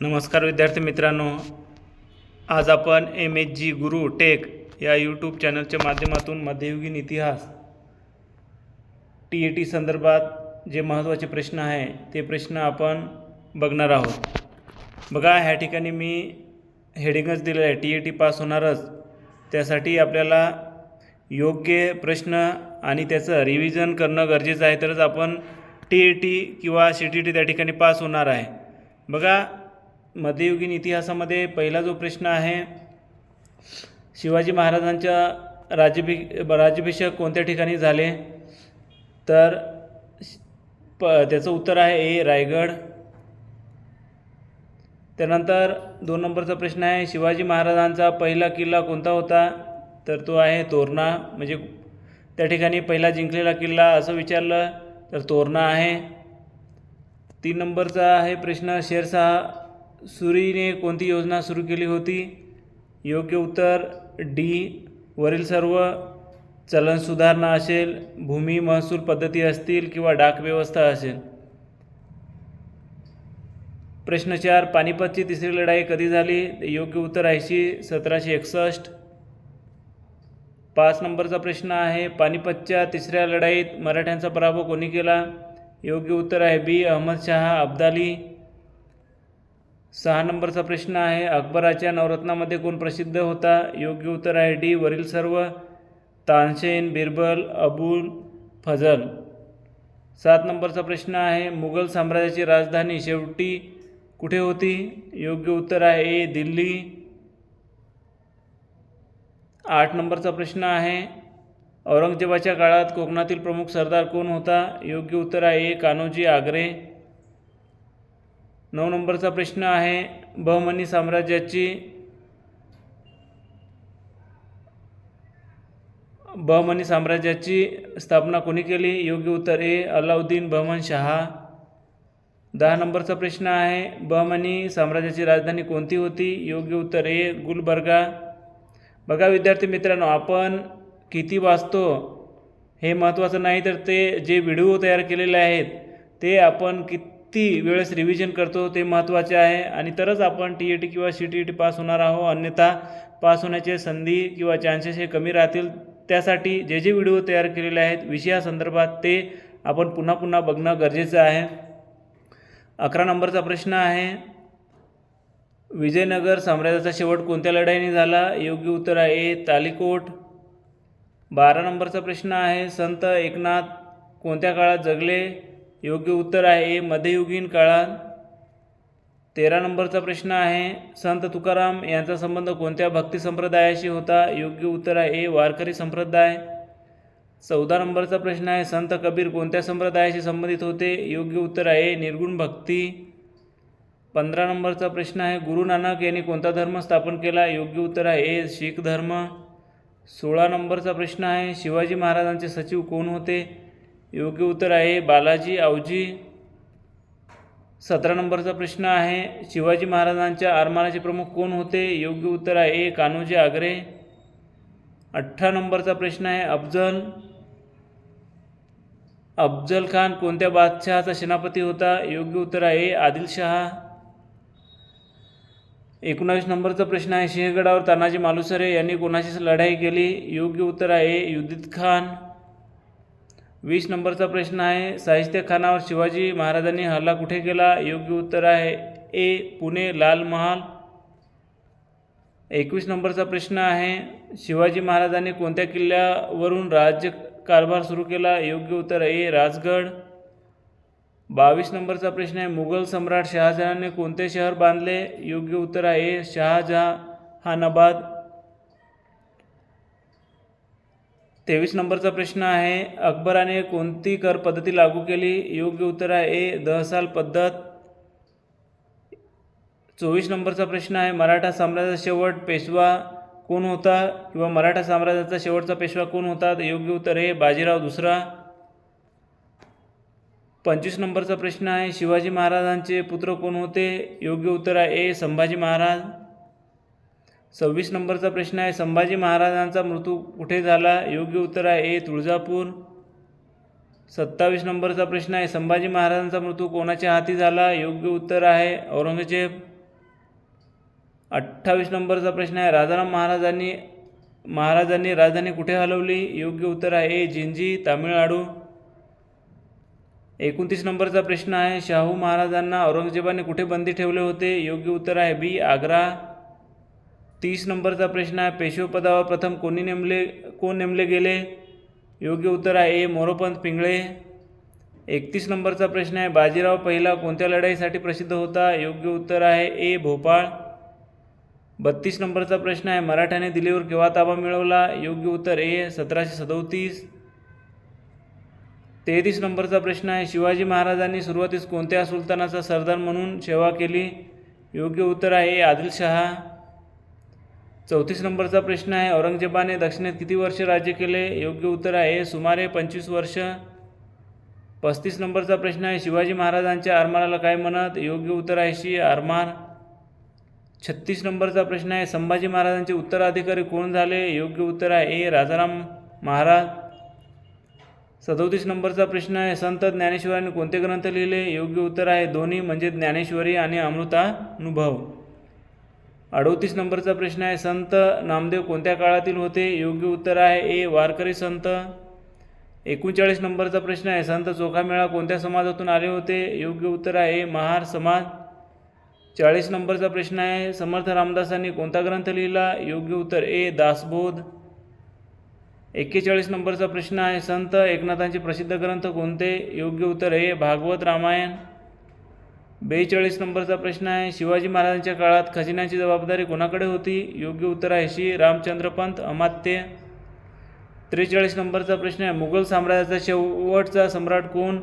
नमस्कार विद्यार्थी मित्रांनो. आज आपण एम एच जी गुरु टेक या यूट्यूब चॅनलच्या माध्यमातून मध्ययुगीन इतिहास टी ए टी संदर्भात जे महत्त्वाचे प्रश्न आहे ते प्रश्न आपण बघणार आहोत. बघा ह्या ठिकाणी मी हेडिंगच दिलेलं आहे. टी ए टी पास होणारच. त्यासाठी आपल्याला योग्य प्रश्न आणि त्याचं रिव्हिजन करणं गरजेचं आहे तरच आपण टी ए टी किंवा सी टी टी त्या ठिकाणी पास होणार आहे. बघा मध्ययुगीन इतिहासामध्ये पहिला जो प्रश्न आहे शिवाजी महाराजांच्या राज्यभि राज्याभिषेक कोणत्या ठिकाणी झाले? तर प त्याचं उत्तर आहे ए रायगड. त्यानंतर दोन नंबरचा प्रश्न आहे शिवाजी महाराजांचा पहिला किल्ला कोणता होता? तर तो आहे तोरणा. म्हणजे त्या ठिकाणी पहिला जिंकलेला किल्ला असं विचारलं तर तोरणा आहे. तीन नंबरचा आहे प्रश्न शेरशाह सुरीने कोणती योजना सुरू केली होती? योग्य उत्तर डी. वरील सर्व. चलन सुधारणा असेल भूमी महसूल पद्धती असतील किंवा डाक व्यवस्था असेल. प्रश्न चार पानिपतची तिसरी लढाई कधी झाली? योग्य उत्तर ऐंशी सतराशे एकसष्ट. पाच नंबरचा प्रश्न आहे पानिपतच्या तिसऱ्या लढाईत मराठ्यांचा पराभव कोणी केला? योग्य उत्तर आहे बी अहमद शहा अब्दाली. सहा नंबरचा प्रश्न आहे. अकबराच्या नवरत्नामध्ये कोण प्रसिद्ध होता? योग्य उत्तर आहे डी. वरील सर्व. तानसेन बिरबल अबुल फजल. सात नंबरचा प्रश्न आहे. मुघल साम्राज्याची राजधानी शेवटी कुठे होती? योग्य उत्तर आहे ए. दिल्ली. आठ नंबरचा प्रश्न आहे. औरंगजेबाच्या काळात कोकणातील प्रमुख सरदार कोण होता? योग्य उत्तर आहे ए. कान्होजी आग्रे. नऊ नंबरचा प्रश्न आहे बहमनी साम्राज्याची बहमनी साम्राज्याची स्थापना कोणी केली? योग्य उत्तर ए अलाउद्दीन बहमन शहा. दहा नंबरचा प्रश्न आहे बहमनी साम्राज्याची राजधानी कोणती होती? योग्य उत्तर ए गुलबर्गा. बघा विद्यार्थी मित्रांनो आपण किती वाचतो हे महत्त्वाचं नाही तर ते जे व्हिडिओ तयार केलेले आहेत ते आपण कित ती वेळेस रिव्हिजन करतो ते महत्त्वाचे आहे. आणि तरच आपण टी ए टी किंवा C T E T pass होणार आहोत. अन्यथा पास होण्याचे संधी किंवा चान्सेस हे कमी राहतील. त्यासाठी जे जे व्हिडिओ तयार केलेले आहेत विषयासंदर्भात ते आपण पुन्हा पुन्हा बघणं गरजेचं आहे. अकरा नंबरचा प्रश्न आहे विजयनगर साम्राज्याचा शेवट कोणत्या लढाईने झाला? योग्य उत्तर आहे तालिकोट. बारा नंबरचा प्रश्न आहे संत एकनाथ कोणत्या काळात जगले? योग्य उत्तर आहे ए मध्ययुगीन काळात. तेरा नंबरचा प्रश्न आहे संत तुकाराम यांचा संबंध कोणत्या भक्ती संप्रदायाशी होता? योग्य उत्तर आहे ए वारकरी संप्रदाय. चौदा नंबरचा प्रश्न आहे संत कबीर कोणत्या संप्रदायाशी संबंधित होते? योग्य उत्तर आहे निर्गुण भक्ती. पंधरा नंबरचा प्रश्न आहे गुरु नानक यांनी कोणता धर्म स्थापन केला? योग्य उत्तर आहे ए शीख धर्म. सोळा नंबरचा प्रश्न आहे शिवाजी महाराजांचे सचिव कोण होते? योग्य उत्तर आहे. बालाजी आवजी सतरा नंबरचा प्रश्न आहे. शिवाजी महाराजांच्या आरमाराचे प्रमुख कोण होते? योग्य उत्तर आहे. ए. कान्होजी आग्रे. अठरा नंबरचा प्रश्न आहे. अफजल. अफजल खान कोणत्या बादशहाचा सेनापती होता? योग्य उत्तर आहे. आदिलशहा एकोणावीस नंबरचा प्रश्न आहे. सिंहगडावर तानाजी मालुसरे यांनी कोणाशी लढाई केली? योग्य उत्तर आहे. युदित खान. वीस नंबरचा प्रश्न आहे. साहित्य खानावर शिवाजी महाराजांनी हल्ला कुठे केला? योग्य उत्तर आहे. ए. पुणे लाल महाल. एकवीस नंबरचा प्रश्न आहे. शिवाजी महाराजांनी कोणत्या किल्ल्यावरून राज्य कारभार सुरू केला? योग्य उत्तर ए. राजगड. बावीस नंबरचा प्रश्न आहे. मुघल सम्राट शहाजहानने कोणते शहर बांधले? योग्य उत्तर आहे ए. शहाजहानाबाद. तेवीस नंबरचा प्रश्न आहे. अकबराने कोणती कर पद्धती लागू केली? योग्य उत्तर आहे ए दहसाल पद्धत. चोवीस नंबरचा प्रश्न आहे मराठा साम्राज्याचा शेवट पेशवा कोण होता किंवा मराठा साम्राज्याचा शेवटचा पेशवा कोण होता? तर योग्य उत्तर हे बाजीराव दुसरा. पंचवीस नंबरचा प्रश्न आहे शिवाजी महाराजांचे पुत्र कोण होते? योग्य उत्तर आहे ए संभाजी महाराज. सव्वीस नंबरचा प्रश्न आहे संभाजी महाराजांचा मृत्यू कुठे झाला? योग्य उत्तर आहे ए तुळजापूर. सत्तावीस नंबरचा प्रश्न आहे संभाजी महाराजांचा मृत्यू कोणाच्या हाती झाला? योग्य उत्तर आहे औरंगजेब. अठ्ठावीस नंबरचा प्रश्न आहे राजाराम महाराजांनी महाराजांनी राजधानी कुठे हलवली? योग्य उत्तर आहे ए जिंजी तामिळनाडू. एकोणतीस नंबरचा प्रश्न आहे शाहू महाराजांना औरंगजेबाने कुठे बंदी ठेवले होते? योग्य उत्तर आहे बी आग्रा. तीस नंबरचा प्रश्न आहे. पेशवपदावर प्रथम कोणी नेमले कोण नेमले गेले? योग्य उत्तर आहे ए. मोरोपंत पिंगळे. एकतीस नंबरचा प्रश्न आहे. बाजीराव पहिला कोणत्या लढाईसाठी प्रसिद्ध होता? योग्य उत्तर आहे ए. भोपाळ. बत्तीस नंबरचा प्रश्न आहे. मराठ्याने दिल्लीवर केव्हा ताबा मिळवला? योग्य उत्तर ए. सतराशे सदोतीस. तेहतीस नंबरचा प्रश्न आहे. शिवाजी महाराजांनी सुरुवातीस कोणत्या सुलतानाचा सरदार म्हणून सेवा केली? योग्य उत्तर आहे ए. आदिलशहा. चौतीस नंबरचा प्रश्न आहे. औरंगजेबाने दक्षिणेत किती वर्ष राज्य केले? योग्य उत्तर आहे. सुमारे पंचवीस वर्ष. पस्तीस नंबरचा प्रश्न आहे. शिवाजी महाराजांच्या आरमाराला काय म्हणत? योग्य उत्तर आहे शी. आरमार. छत्तीस नंबरचा प्रश्न आहे. संभाजी महाराजांचे उत्तराधिकारी कोण झाले? योग्य उत्तर आहे ए. राजाराम महाराज. सदोतीस नंबरचा प्रश्न आहे. संत ज्ञानेश्वरांनी कोणते ग्रंथ लिहिले? योग्य उत्तर आहे. दोन्ही म्हणजे ज्ञानेश्वरी आणि अमृतानुभव. अडोतीस नंबरचा प्रश्न आहे. संत नामदेव कोणत्या काळातील होते? योग्य उत्तर आहे ए. वारकरी संत. एकोणचाळीस नंबरचा प्रश्न आहे. संत चोखामेळा कोणत्या समाजातून आले होते? योग्य उत्तर आहे ए. महार समाज. चाळीस नंबरचा प्रश्न आहे. समर्थ रामदासांनी कोणता ग्रंथ लिहिला? योग्य उत्तर ए. दासबोध. एक्केचाळीस नंबरचा प्रश्न आहे. संत एकनाथांचे प्रसिद्ध ग्रंथ कोणते? योग्य उत्तर हे भागवत रामायण. बेचाळीस नंबरचा प्रश्न आहे. शिवाजी महाराजांच्या काळात खजिन्याची जबाबदारी कोणाकडे होती? योग्य उत्तर आहे श्री रामचंद्रपंत अमात्य. त्रेचाळीस नंबरचा प्रश्न आहे. मुघल साम्राज्याचा शेवटचा सम्राट कोण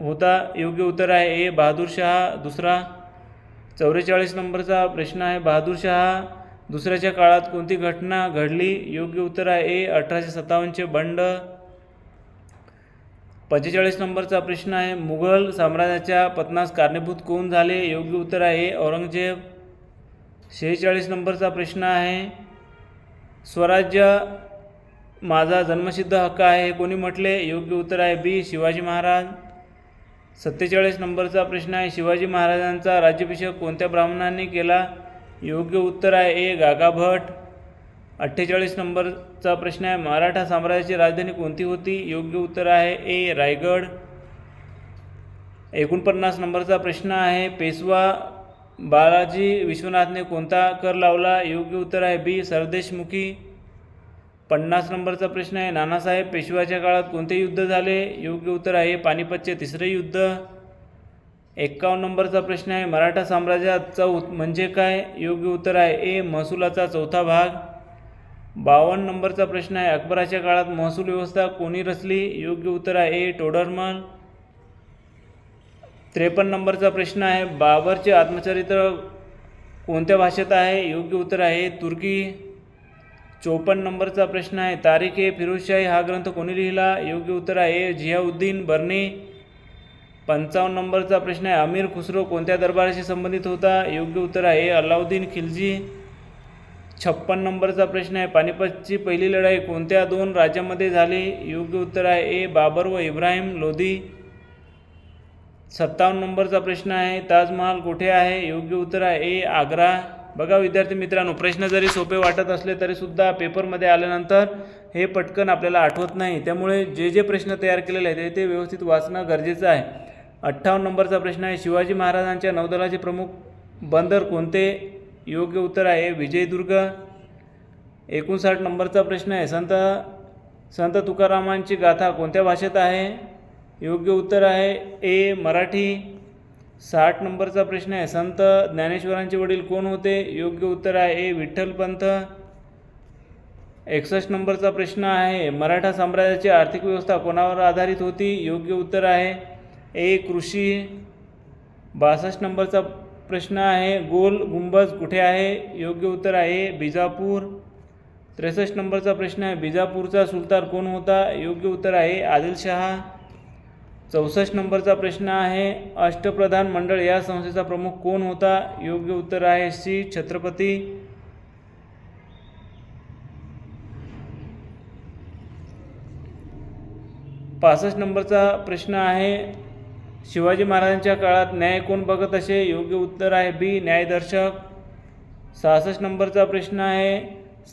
होता? योग्य उत्तर आहे ए. बहादूर शहा. दुसरा चौवेचाळीस नंबरचा प्रश्न आहे. बहादूर शहा दुसऱ्याच्या काळात कोणती घटना घडली? योग्य उत्तर आहे ए. अठराशे सत्तावन्नचे बंड. पंचेचाळीस नंबरचा प्रश्न आहे. मुघल साम्राज्याच्या पतनास कारणीभूत कोण झाले? योग्य उत्तर आहे औरंगजेब. शेहेचाळीस नंबरचा प्रश्न आहे. स्वराज्य माझा जन्मसिद्ध हक्क आहे हे कोणी म्हटले? योग्य उत्तर आहे बी. शिवाजी महाराज. सत्तेचाळीस नंबरचा प्रश्न आहे. शिवाजी महाराजांचा राज्याभिषेक कोणत्या ब्राह्मणांनी केला? योग्य उत्तर आहे ए. गागाभट. अठ्ठेचाळीस नंबर चा प्रश्न आहे मराठा साम्राज्याची राजधानी कोणती होती? योग्य उत्तर आहे ए रायगड. एकोणपन्नास नंबरचा प्रश्न आहे पेशवा बालाजी विश्वनाथने कोणता कर लावला? योग्य उत्तर आहे बी सरदेशमुखी. पन्नास नंबरचा प्रश्न आहे नानासाहेब पेशव्याच्या काळात कोणते युद्ध झाले? योग्य उत्तर आहे पानिपतचे तिसरे युद्ध. एक्कावन्न नंबरचा प्रश्न आहे मराठा साम्राज्यात चौथ म्हणजे काय? योग्य उत्तर आहे ए महसुलाचा चौथा भाग. बावन्न नंबरचा प्रश्न आहे. अकबराच्या काळात महसूल व्यवस्था कोणी रचली? योग्य उत्तर आहे ए टोडरमल त्रेपन्न नंबरचा प्रश्न आहे. बाबरचे आत्मचरित्र कोणत्या भाषेत आहे? योग्य उत्तर आहे तुर्की. चोपन्न नंबरचा प्रश्न आहे. तारीख ए फिरोजशाही हा ग्रंथ कोणी लिहिला? योग्य उत्तर आहे जियाउद्दीन झियाउद्दीन बर्नी. पंचावन्न नंबरचा प्रश्न आहे. अमीर खुसरो कोणत्या दरबाराशी संबंधित होता? योग्य उत्तर आहे अल्लाउद्दीन खिलजी. छप्पन नंबरचा प्रश्न आहे. पानिपतची पहिली लढाई कोणत्या दोन राज्यामध्ये झाली? योग्य उत्तर आहे ए बाबर व इब्राहिम लोधी. सत्तावन्न नंबरचा प्रश्न आहे. ताजमहाल कुठे आहे? योग्य उत्तर आहे ए आग्रा. बघा विद्यार्थी मित्रांनो प्रश्न जरी सोपे वाटत असले तरीसुद्धा पेपरमध्ये आल्यानंतर हे पटकन आपल्याला आठवत नाही. त्यामुळे जे जे प्रश्न तयार केलेले आहेत ते व्यवस्थित वाचणं गरजेचं आहे. अठ्ठावन्न नंबरचा प्रश्न आहे शिवाजी महाराजांच्या नौदलाचे प्रमुख बंदर कोणते? योग्य उत्तर आहे. विजयदुर्ग एकोणसाठ नंबरचा प्रश्न आहे. संत संत तुकारामांची गाथा कोणत्या भाषेत आहे? योग्य उत्तर आहे. ए मराठी. साठ नंबरचा प्रश्न आहे. संत ज्ञानेश्वरांचे वडील कोण होते? योग्य उत्तर आहे. ए विठ्ठलपंत एकसष्ट नंबरचा प्रश्न आहे. मराठा साम्राज्याची आर्थिक व्यवस्था कोणावर आधारित होती? योग्य उत्तर आहे. ए कृषी. बासष्ट नंबरचा प्रश्न आहे गोल गुंबज कुठे आहे? योग्य उत्तर आहे बिजापूर. त्रेसष्ट नंबरचा प्रश्न आहे बिजापूरचा सुलतान कोण होता? योग्य उत्तर आहे आदिलशहा चौसष्ट नंबरचा प्रश्न आहे अष्टप्रधान मंडळ या संस्थेचा प्रमुख कोण होता? योग्य उत्तर आहे श्री छत्रपती. पासष्ट नंबरचा प्रश्न आहे शिवाजी महाराजांच्या काळात न्याय कोण बघत असे? योग्य उत्तर आहे बी न्यायदर्शक. सहासष्ट नंबरचा प्रश्न आहे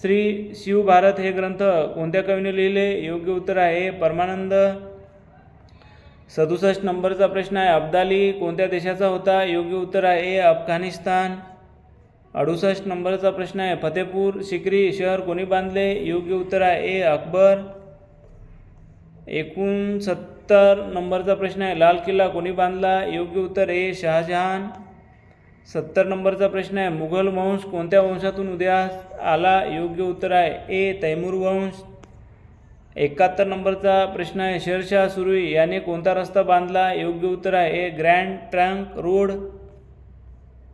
श्री शिवभारत हे ग्रंथ कोणत्या कवीने लिहिले? योग्य उत्तर आहे परमानंद. सदुसष्ट नंबरचा प्रश्न आहे अब्दाली कोणत्या देशाचा होता? योग्य उत्तर आहे अफगाणिस्तान. अडुसष्ट नंबरचा प्रश्न आहे फतेपूर सिक्री शहर कोणी बांधले? योग्य उत्तर आहे ए अकबर. एकोणसत्तर नंबरचा प्रश्न आहे लाल किल्ला कोणी बांधला? योग्य उत्तर ए शहाजहान. सत्तर नंबरचा प्रश्न आहे मुघल वंश कोणत्या वंशातून उदयास आला? योग्य उत्तर आहे ए तैमूर वंश. एकाहत्तर नंबरचा प्रश्न आहे शेरशाह सुरई याने कोणता रस्ता बांधला? योग्य उत्तर आहे ए ग्रँड ट्रँक रोड.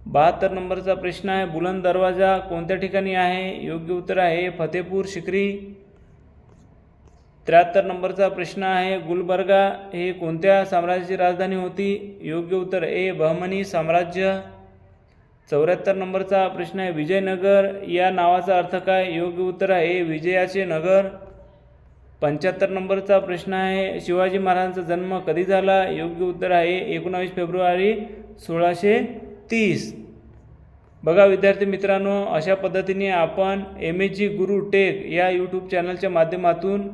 बहात्तर नंबरचा प्रश्न आहे बुलंद दरवाजा कोणत्या ठिकाणी आहे? योग्य उत्तर आहे फतेपूर शिकरी त्र्याहत्तर नंबरचा प्रश्न आहे गुलबर्गा हे कोणत्या साम्राज्याची राजधानी होती? योग्य उत्तर ए बहमनी साम्राज्य. चौऱ्याहत्तर नंबरचा प्रश्न आहे विजयनगर या नावाचा अर्थ काय? योग्य उत्तर आहे विजयाचे नगर. पंच्याहत्तर नंबरचा प्रश्न आहे शिवाजी महाराजांचा जन्म कधी झाला? योग्य उत्तर आहे एकोणावीस फेब्रुवारी सोळाशे तीस. बघा विद्यार्थी मित्रांनो अशा पद्धतीने आपण एम एच जी गुरु टेक या यूट्यूब चॅनलच्या माध्यमातून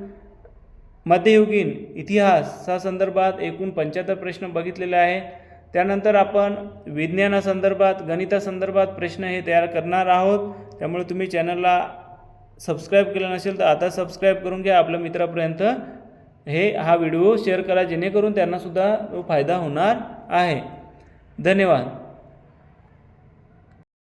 मध्ययुगीन इतिहासा संदर्भात एकूण पंच्याहत्तर प्रश्न बघितलेले आहे त्यानंतर आपण विज्ञानासंदर्भात गणितासंदर्भात प्रश्न हे तयार करणार आहोत. त्यामुळे तुम्ही चॅनलला सबस्क्राईब केलं नसेल तर आता सबस्क्राईब करून घ्या आपल्या मित्रापर्यंत. हे हा व्हिडिओ शेअर करा जेणेकरून त्यांनासुद्धा तो फायदा होणार आहे. धन्यवाद.